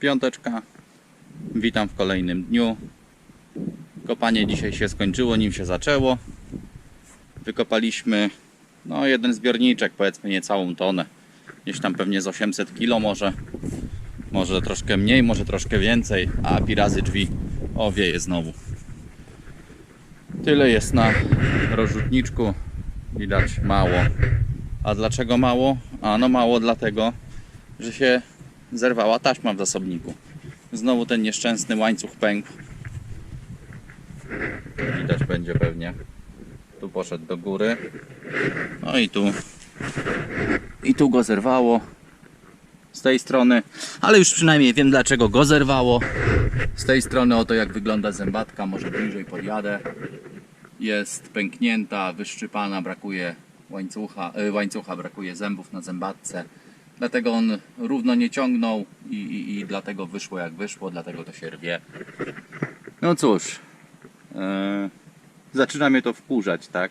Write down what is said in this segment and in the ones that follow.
Piąteczka. Witam w kolejnym dniu. Kopanie dzisiaj się skończyło, nim się zaczęło. Wykopaliśmy no jeden zbiorniczek, powiedzmy nie całą tonę. Gdzieś tam pewnie z 800 kg może. Może troszkę mniej, może troszkę więcej. A pi razy drzwi. O, wieje znowu. Tyle jest na rozrzutniczku. Widać mało. A dlaczego mało? A no mało dlatego, że się zerwała taśma w zasobniku. Znowu ten nieszczęsny łańcuch pękł. Widać będzie pewnie. Tu poszedł do góry. No i tu. I tu go zerwało. Z tej strony. Ale już przynajmniej wiem dlaczego go zerwało. Z tej strony oto jak wygląda zębatka. Może bliżej podjadę. Jest pęknięta, wyszczypana, brakuje łańcucha, y, łańcucha brakuje zębów na zębatce. Dlatego on równo nie ciągnął i, i, i dlatego wyszło jak wyszło, dlatego to się rwie. No cóż, e, zaczyna mnie to wkurzać, tak?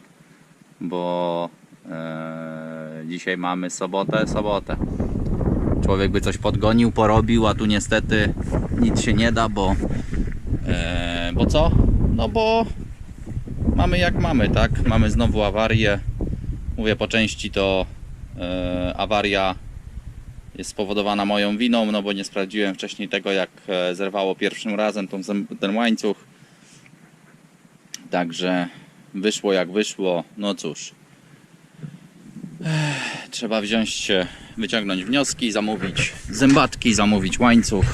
Bo e, dzisiaj mamy sobotę, sobotę. Człowiek by coś podgonił, porobił, a tu niestety nic się nie da, bo e, bo co? No bo mamy jak mamy, tak? Mamy znowu awarię. Mówię po części to awaria jest spowodowana moją winą, no bo nie sprawdziłem wcześniej tego, jak e, zerwało pierwszym razem tą, ten łańcuch. Także wyszło jak wyszło. No cóż. Ech, trzeba wziąć się, wyciągnąć wnioski, zamówić zębatki, zamówić łańcuch.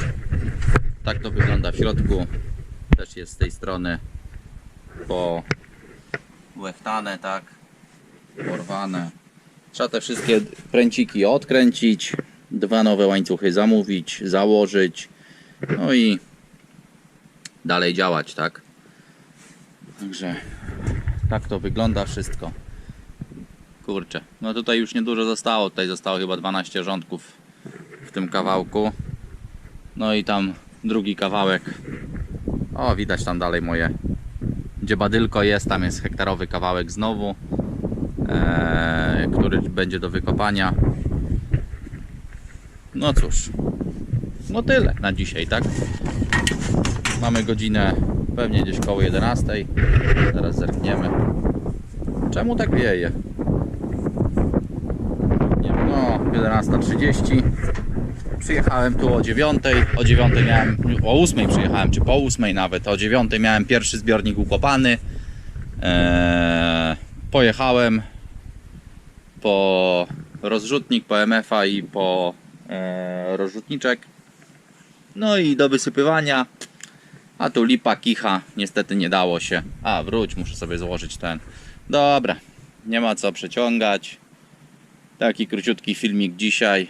Tak to wygląda w środku. Też jest z tej strony po łechtane, tak, porwane. Trzeba te wszystkie pręciki odkręcić, dwa nowe łańcuchy zamówić, założyć, no i dalej działać, tak. Także tak to wygląda wszystko. Kurczę, no tutaj już niedużo zostało, tutaj zostało chyba 12 rządków w tym kawałku. No i tam drugi kawałek. O, widać tam dalej moje gdzie badylko jest, tam jest hektarowy kawałek znowu, e, który będzie do wykopania. No cóż, no tyle na dzisiaj, tak? Mamy godzinę pewnie gdzieś koło 11. Zaraz zerkniemy. Czemu tak wieje? Nie wiem, no 11.30. Przyjechałem tu o 9, o 9 miałem, o 8 przyjechałem, czy po 8 nawet, o 9 miałem pierwszy zbiornik ukopany. Eee, pojechałem po rozrzutnik, po MF-a i po rozrzutniczek. No i do wysypywania. A tu lipa, kicha, niestety nie dało się. A wróć, muszę sobie złożyć ten. Dobra, nie ma co przeciągać. Taki króciutki filmik dzisiaj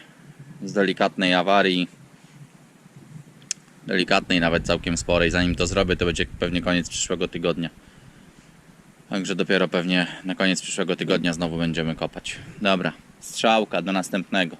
z delikatnej awarii. Delikatnej, nawet całkiem sporej. Zanim to zrobię, to będzie pewnie koniec przyszłego tygodnia. Także dopiero pewnie na koniec przyszłego tygodnia znowu będziemy kopać. Dobra, strzałka, do następnego.